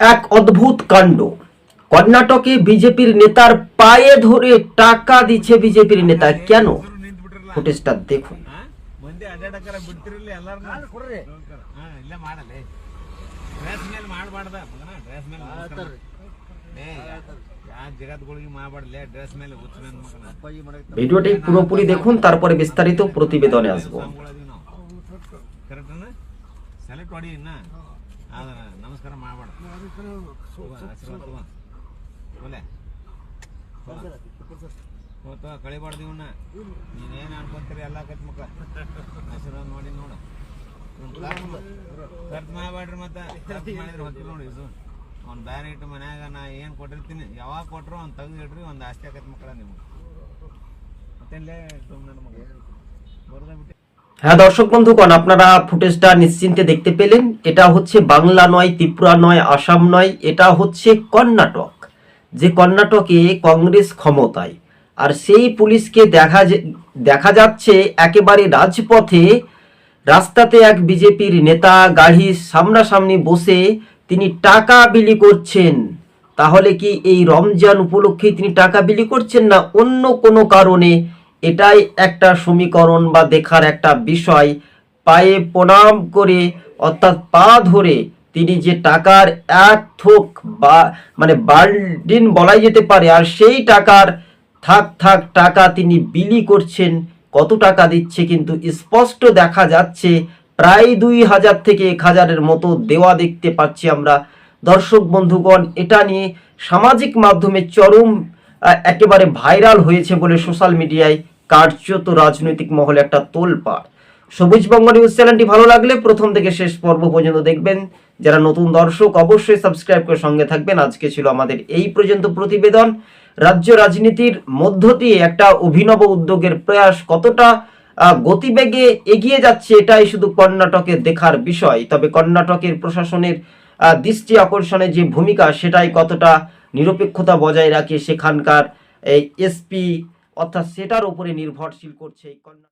এক অদ্ভুত কাণ্ড। কর্ণাটকে বিজেপির নেতার পায়ে ধরে টাকা দিচ্ছে বিজেপির নেতা। কেন? ফুটেজটা দেখুন। ভিডিওটি পুরোপুরি দেখুন, তারপরে বিস্তারিত প্রতিবেদনে আসব। ಹೌದ ನಮಸ್ಕಾರ ಮಾಡಬೇಡ. ಒಲೆ ಹೋತ ಕಳಿಬಾರ್ದು ಇವನ್ನ ನೀನೇನು ಅನ್ಕೊಂತೀರಿ ಎಲ್ಲ ಕತ್ ಮಕ್ಳ ಆಶೀರ್ವಾದ ನೋಡಿ. ನೋಡು ಖರ್ಚು ಮಾಡಬೇಡ್ರಿ ಮತ್ತೆ. ಖರ್ಚು ಮಾಡಿದ್ರೆ ಹೊತ್ತು ನೋಡಿ ಇದು ಅವ್ನು ಬೇರೆ ಇಟ್ಟು ಮನ್ಯಾಗ ನಾ ಏನು ಕೊಟ್ಟಿರ್ತೀನಿ. ಯಾವಾಗ ಕೊಟ್ರು ಅವ್ನು ತೆಗ್ದು ಇಡ್ರಿ ಒಂದು ಆಸ್ತಿ ಆಕೈತಿ ಮಕ್ಕಳ ನಿಮ್ಗೆ. ಮತ್ತೇನ್ಲೇ ನನ್ನ ಮಗ. ಬರೋದ ಬಿಟ್ಟು. হ্যাঁ দর্শক বন্ধুগণ, আপনারা ফুটেজটা নিশ্চিন্তে দেখতে পেলেন। এটা হচ্ছে বাংলা নয়, ত্রিপুরা নয়, আসাম নয়, এটা হচ্ছে কর্ণাটক। যে কর্ণাটকে কংগ্রেস ক্ষমতায়, আর সেই পুলিশকে দেখা দেখা যাচ্ছে একেবারে রাজপথে, রাস্তাতে এক বিজেপির নেতা গাড়ির সামনাসামনি বসে তিনি টাকা বিলি করছেন। তাহলে কি এই রমজান উপলক্ষে তিনি টাকা বিলি করছেন না অন্য কোনো কারণে? এটাই একটা সমীকরণ বা দেখার একটা বিষয়। পায়ে প্রণাম করে, অর্থাৎ পা ধরে তিনি যে টাকার এক থোক বা মানে বার্ডিন বলাই যেতে পারে, আর সেই টাকার থাক থাক টাকা তিনি বিলি করছেন, কত টাকা দিচ্ছে কিন্তু স্পষ্ট দেখা যাচ্ছে, প্রায় দুই হাজার থেকে এক হাজারের মতো দেওয়া দেখতে পাচ্ছি আমরা। দর্শক বন্ধুগণ, এটা নিয়ে সামাজিক মাধ্যমে চরম একেবারে ভাইরাল হয়েছে বলে সোশ্যাল মিডিয়ায় কার্যত রাজনৈতিক মহলে একটা তোলপাড়। সবুজ বঙ্গ নিউজ চ্যানেলটি ভালো লাগলে প্রথম থেকে শেষ পর্ব পর্যন্ত দেখবেন। যারা নতুন দর্শক, অবশ্যই সাবস্ক্রাইব করে সঙ্গে থাকবেন। আজকে ছিল আমাদের এই পর্যন্ত প্রতিবেদন। রাজ্য রাজনীতির মধ্য দিয়ে একটা অভিনব উদ্যোগের প্রয়াস কতটা গতিবেগে এগিয়ে যাচ্ছে এটাই শুধু কর্ণাটকে দেখার বিষয়। তবে কর্ণাটকের প্রশাসনের দৃষ্টি আকর্ষণের যে ভূমিকা, সেটাই কতটা নিরপেক্ষতা বজায় রাখে সেখানকার এই এসপি অর্থাৎ সেটার উপরে নির্ভরশীল করছে এই